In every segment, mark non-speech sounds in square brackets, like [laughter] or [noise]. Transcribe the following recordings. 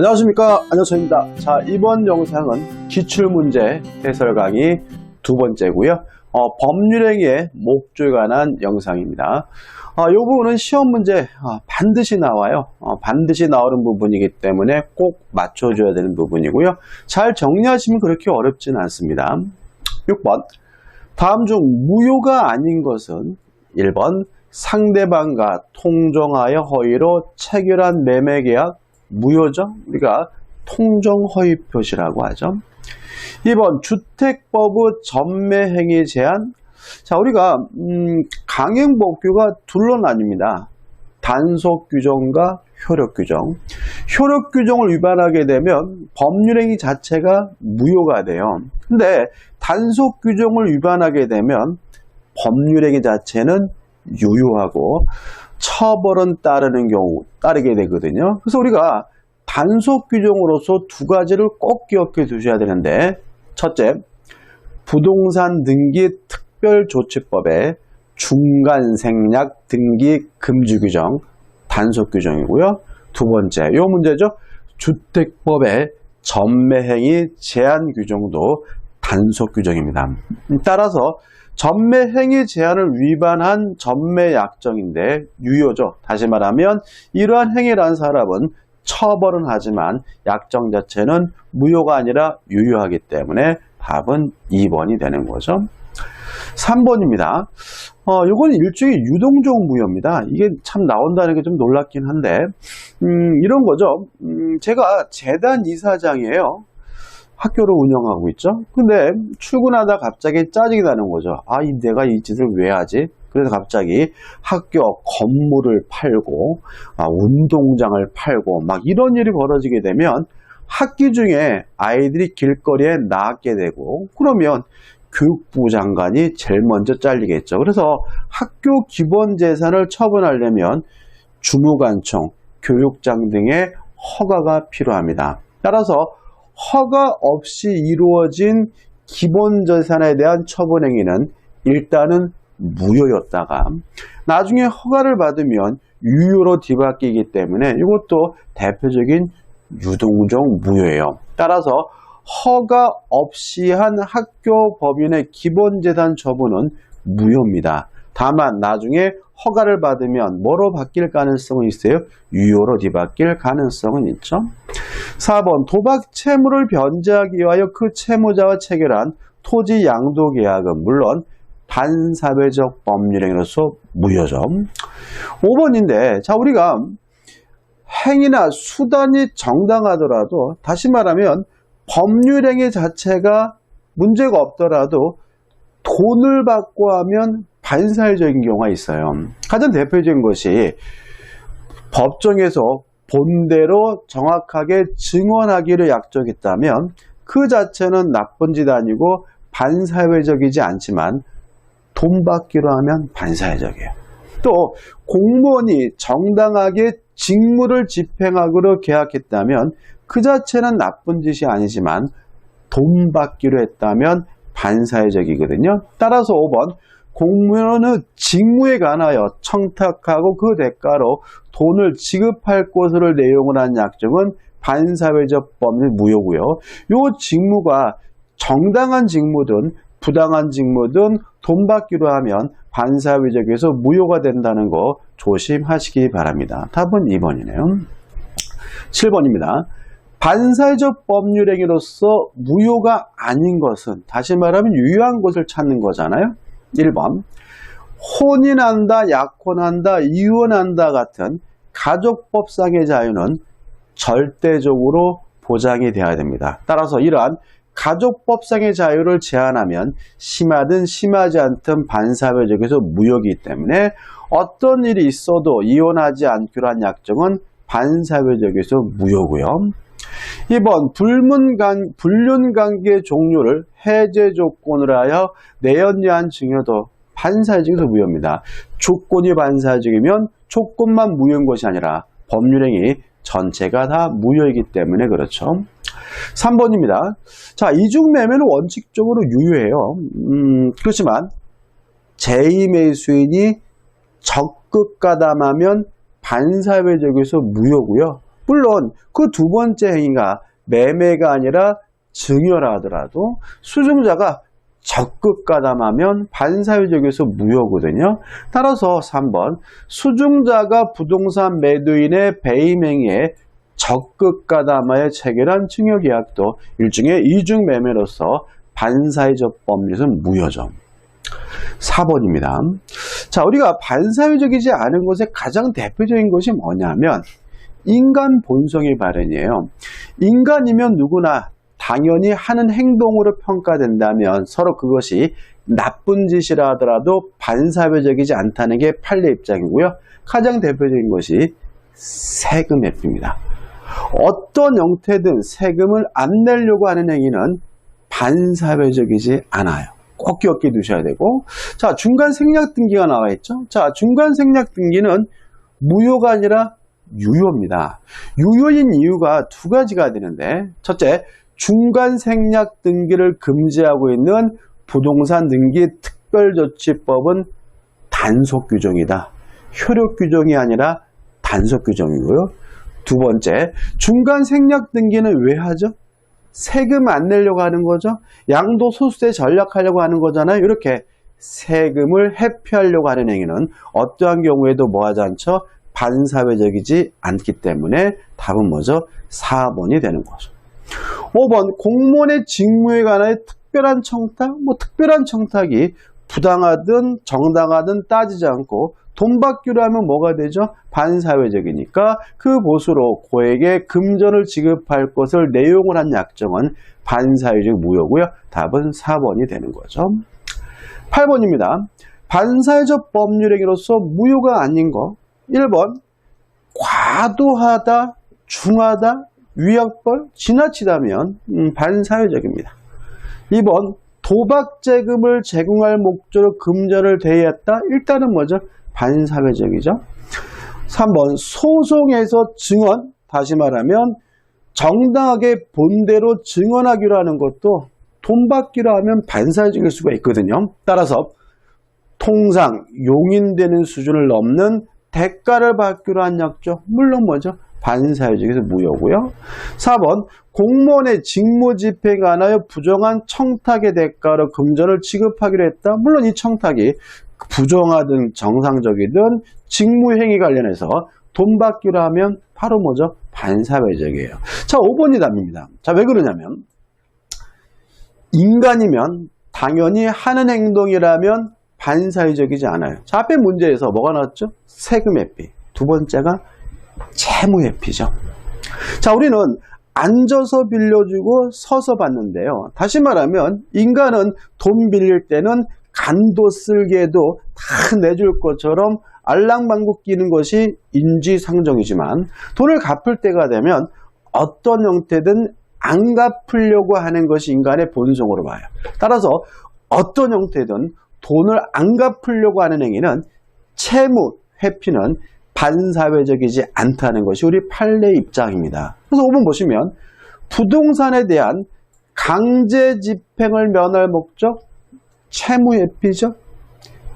안녕하십니까? 안녕차입니다 자 이번 영상은 기출문제 해설 강의 두 번째고요. 어, 법률행위의 목조에 관한 영상입니다. 어, 이 부분은 시험 문제 어, 반드시 나와요. 어, 반드시 나오는 부분이기 때문에 꼭 맞춰줘야 되는 부분이고요. 잘 정리하시면 그렇게 어렵지는 않습니다. 6번. 다음 중 무효가 아닌 것은 1번 상대방과 통정하여 허위로 체결한 매매계약 무효죠. 우리가 통정허위 표시라고 하죠. 2번 주택법의 전매행위 제한 자 우리가 음, 강행법규가 둘로 나뉩니다. 단속 규정과 효력 규정. 효력 규정을 위반하게 되면 법률행위 자체가 무효가 돼요. 근데 단속 규정을 위반하게 되면 법률행위 자체는 유효하고 처벌은 따르는 경우 따르게 되거든요. 그래서 우리가 단속 규정으로서 두 가지를 꼭 기억해 두셔야 되는데 첫째, 부동산 등기 특별조치법의 중간 생략 등기 금지 규정 단속 규정이고요. 두 번째, 요 문제죠. 주택법의 전매행위 제한 규정도 단속 규정입니다. 따라서 전매 행위 제한을 위반한 전매 약정인데 유효죠. 다시 말하면 이러한 행위를 한 사람은 처벌은 하지만 약정 자체는 무효가 아니라 유효하기 때문에 답은 2번이 되는 거죠. 3번입니다. 어, 이건 일종의 유동종 무효입니다. 이게 참 나온다는 게 좀 놀랍긴 한데, 음, 이런 거죠. 음, 제가 재단 이사장이에요. 학교를 운영하고 있죠. 근데 출근하다 갑자기 짜증이 나는 거죠. 아, 이 내가 이 짓을 왜 하지? 그래서 갑자기 학교 건물을 팔고 아, 운동장을 팔고 막 이런 일이 벌어지게 되면 학기 중에 아이들이 길거리에 나앉게 되고 그러면 교육부 장관이 제일 먼저 잘리겠죠. 그래서 학교 기본 재산을 처분하려면 주무관청, 교육장 등의 허가가 필요합니다. 따라서 허가 없이 이루어진 기본 재산에 대한 처분 행위는 일단은 무효였다가 나중에 허가를 받으면 유효로 뒤바뀌기 때문에 이것도 대표적인 유동종 무효예요. 따라서 허가 없이 한 학교 법인의 기본 재산 처분은 무효입니다. 다만 나중에 허가를 받으면 뭐로 바뀔 가능성은 있어요? 유효로 뒤바뀔 가능성은 있죠. 4번 도박 채무를 변제하기 위하여 그 채무자와 체결한 토지 양도 계약은 물론 반사회적 법률행위로서 무효죠. 5번인데 자 우리가 행위나 수단이 정당하더라도 다시 말하면 법률행위 자체가 문제가 없더라도 돈을 받고 하면 반사회적인 경우가 있어요. 가장 대표적인 것이 법정에서 본대로 정확하게 증언하기를 약속했다면 그 자체는 나쁜 짓 아니고 반사회적이지 않지만 돈 받기로 하면 반사회적이에요. 또 공무원이 정당하게 직무를 집행하기로 계약했다면 그 자체는 나쁜 짓이 아니지만 돈 받기로 했다면 반사회적이거든요. 따라서 5번 공무원의 직무에 관하여 청탁하고 그 대가로 돈을 지급할 것으로 내용을 한 약정은 반사회적 법률 무효고요. 요 직무가 정당한 직무든 부당한 직무든 돈 받기로 하면 반사회적에서 무효가 된다는 거 조심하시기 바랍니다. 답은 2번이네요. 7번입니다. 반사회적 법률 행위로서 무효가 아닌 것은 다시 말하면 유효한 것을 찾는 거잖아요. 1번 혼인한다, 약혼한다, 이혼한다 같은 가족법상의 자유는 절대적으로 보장이 되어야 됩니다. 따라서 이러한 가족법상의 자유를 제한하면 심하든 심하지 않든 반사회적에서 무효이기 때문에 어떤 일이 있어도 이혼하지 않기로 한 약정은 반사회적에서 무효고요. 2번 불문관, 불륜관계 종료를 해제 조건으로 하여 내연녀한 증여도 반사회적에서 무효입니다. 조건이 반사회적이면 조건만 무효인 것이 아니라 법률행위 전체가 다 무효이기 때문에 그렇죠. 3번입니다. 자, 이중매매는 원칙적으로 유효해요. 음, 그렇지만 제2매수인이 적극 가담하면 반사회적에서 무효고요. 물론 그 두 번째 행위가 매매가 아니라 증여라 하더라도 수증자가 적극 가담하면 반사회적에서 무효거든요. 따라서 3번 수증자가 부동산 매도인의 배임행위에 적극 가담하여 체결한 증여계약도 일종의 이중 매매로서 반사회적 법률에서는 무효죠. 4번입니다. 자, 우리가 반사회적이지 않은 것의 가장 대표적인 것이 뭐냐면 인간 본성의 발현이에요. 인간이면 누구나 당연히 하는 행동으로 평가된다면 서로 그것이 나쁜 짓이라 하더라도 반사회적이지 않다는 게 판례 입장이고요. 가장 대표적인 것이 세금 회피입니다. 어떤 형태든 세금을 안 내려고 하는 행위는 반사회적이지 않아요. 꼭 기억해 두셔야 되고 자 중간 생략 등기가 나와 있죠. 자 중간 생략 등기는 무효가 아니라 유효입니다. 유효인 이유가 두 가지가 되는데 첫째 중간 생략 등기를 금지하고 있는 부동산 등기 특별조치법은 단속 규정이다. 효력 규정이 아니라 단속 규정이고요. 두 번째, 중간 생략 등기는 왜 하죠? 세금 안 내려고 하는 거죠. 양도 소수세 전략하려고 하는 거잖아요. 이렇게 세금을 회피하려고 하는 행위는 어떠한 경우에도 뭐 하지 않죠? 반사회적이지 않기 때문에 답은 뭐죠? 4번이 되는 거죠. 5번 공무원의 직무에 관한 특별한 청탁, 뭐 특별한 청탁이 부당하든 정당하든 따지지 않고 돈 받기로 하면 뭐가 되죠? 반사회적이니까 그 보수로 고에게 금전을 지급할 것을 내용을 한 약정은 반사회적 무효고요. 답은 4번이 되는 거죠. 8번입니다. 반사회적 법률행위로서 무효가 아닌 거. 1번 과도하다, 중하다, 위약벌, 지나치다면 음, 반사회적입니다. 2번 도박 재금을 제공할 목적으로 금전을 대했다. 일단은 뭐죠? 반사회적이죠. 3번 소송에서 증언, 다시 말하면 정당하게 본대로 증언하기로 하는 것도 돈 받기로 하면 반사회적일 수가 있거든요. 따라서 통상 용인되는 수준을 넘는 대가를 받기로 한 약정, 물론 뭐죠? 반사회적에서 무효고요. 4번 공무원의 직무 집행에 관하여 부정한 청탁의 대가로 금전을 지급하기로 했다. 물론 이 청탁이 부정하든 정상적이든 직무행위 관련해서 돈 받기로 하면 바로 뭐죠? 반사회적이에요. 자, 5번이 답입니다. 자, 왜 그러냐면 인간이면 당연히 하는 행동이라면 반사회적이지 않아요. 자, 앞에 문제에서 뭐가 나왔죠? 세금 회피. 두 번째가 채무 회피죠. 자, 우리는 앉아서 빌려주고 서서 받는데요. 다시 말하면 인간은 돈 빌릴 때는 간도 쓸게도 다 내줄 것처럼 알랑방구 끼는 것이 인지상정이지만 돈을 갚을 때가 되면 어떤 형태든 안 갚으려고 하는 것이 인간의 본성으로 봐요. 따라서 어떤 형태든 돈을 안 갚으려고 하는 행위는 채무, 회피는 반사회적이지 않다는 것이 우리 판례 입장입니다. 그래서 5번 보시면 부동산에 대한 강제 집행을 면할 목적 채무 회피죠.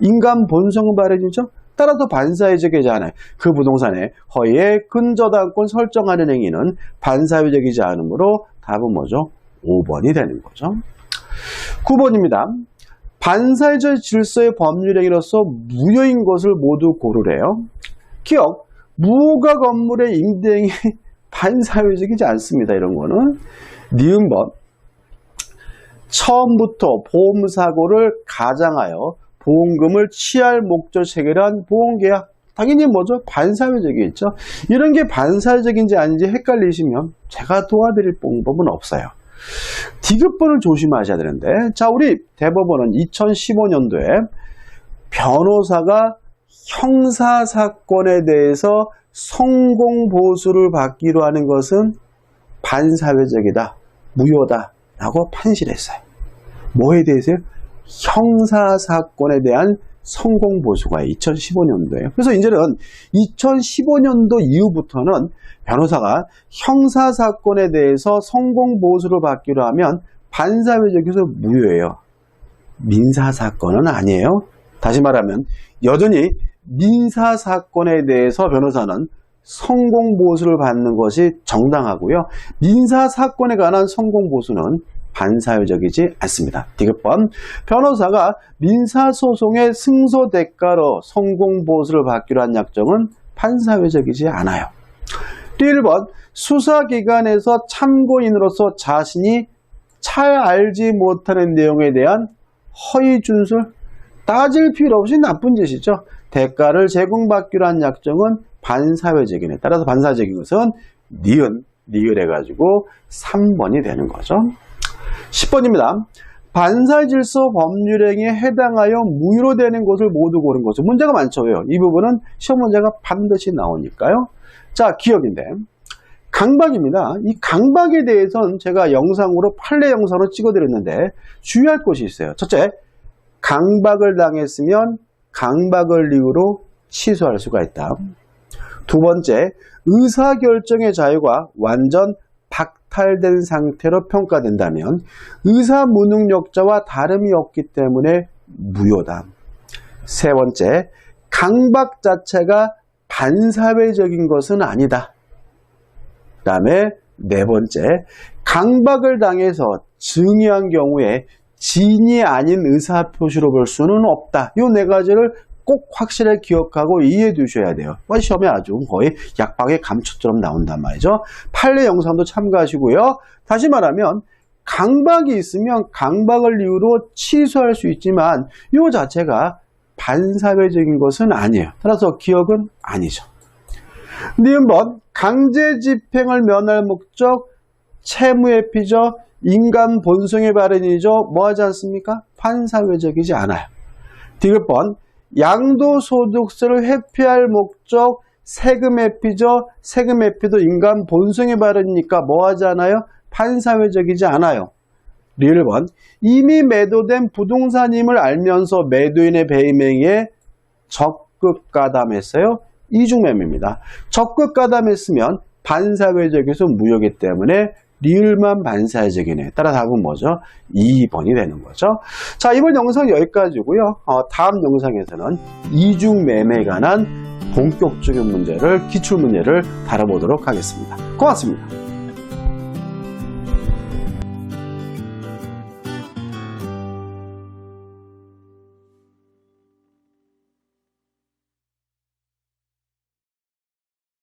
인간 본성 발현이죠. 따라서 반사회적이지 않아요. 그 부동산에 허위에 근저당권 설정하는 행위는 반사회적이지 않으므로 답은 뭐죠? 5번이 되는 거죠. 9번입니다. 반사회적 질서의 법률행위로서 무효인 것을 모두 고르래요. 기억, 무허가 건물의 임대행위 [laughs] 반사회적이지 않습니다. 이런 거는. 니은번, 처음부터 보험사고를 가장하여 보험금을 취할 목적 체결한 보험계약. 당연히 뭐죠? 반사회적이겠죠. 이런 게 반사회적인지 아닌지 헷갈리시면 제가 도와드릴 방법은 없어요. 디귿번을 조심하셔야 되는데 자 우리 대법원은 2015년도에 변호사가 형사사건에 대해서 성공보수를 받기로 하는 것은 반사회적이다, 무효다 라고 판시했어요. 뭐에 대해서요? 형사사건에 대한 성공보수가 2015년도에요. 그래서 이제는 2015년도 이후부터는 변호사가 형사사건에 대해서 성공보수를 받기로 하면 반사회적에서 무효예요. 민사사건은 아니에요. 다시 말하면 여전히 민사사건에 대해서 변호사는 성공보수를 받는 것이 정당하고요. 민사사건에 관한 성공보수는 반사회적이지 않습니다. 디귿번 변호사가 민사소송의 승소 대가로 성공보수를 받기로 한 약정은 반사회적이지 않아요. 1번 수사기관에서 참고인으로서 자신이 잘 알지 못하는 내용에 대한 허위 준술 따질 필요 없이 나쁜 짓이죠. 대가를 제공받기로 한 약정은 반사회적이네. 따라서 반사적인 것은 니은, 니을 해가지고 3번이 되는 거죠. 10번입니다. 반사질서 법률행위에 해당하여 무효로 되는 것을 모두 고른 것은 문제가 많죠. 왜요? 이 부분은 시험 문제가 반드시 나오니까요. 자, 기억인데. 강박입니다. 이 강박에 대해서는 제가 영상으로 판례 영상으로 찍어드렸는데 주의할 것이 있어요. 첫째, 강박을 당했으면 강박을 이유로 취소할 수가 있다. 두 번째, 의사결정의 자유가 완전 박탈된 상태로 평가된다면 의사 무능력자와 다름이 없기 때문에 무효다. 세 번째, 강박 자체가 반사회적인 것은 아니다. 그 다음에 네 번째, 강박을 당해서 증여한 경우에 진이 아닌 의사 표시로 볼 수는 없다. 이 네 가지를 꼭 확실하게 기억하고 이해해 두셔야 돼요. 뭐 시험에 아주 거의 약방의 감초처럼 나온단 말이죠. 판례 영상도 참고하시고요. 다시 말하면 강박이 있으면 강박을 이유로 취소할 수 있지만 이 자체가 반사회적인 것은 아니에요. 따라서 기억은 아니죠. 니은 번 강제 집행을 면할 목적 채무의 피죠. 인간 본성의 발현이죠. 뭐 하지 않습니까? 반사회적이지 않아요. 디귿 번 양도소득세를 회피할 목적 세금 회피죠. 세금 회피도 인간 본성의 발현이니까 뭐 하지 않아요? 반사회적이지 않아요. 리을 번 이미 매도된 부동산임을 알면서 매도인의 배임행위에 적극 가담했어요. 이중매매입니다. 적극 가담했으면 반사회적에서 무효이기 때문에 리을만 반사회적이네. 따라 답은 뭐죠? 2번이 되는 거죠. 자, 이번 영상 여기까지고요. 어, 다음 영상에서는 이중 매매에 관한 본격적인 문제를, 기출 문제를 다뤄보도록 하겠습니다. 고맙습니다.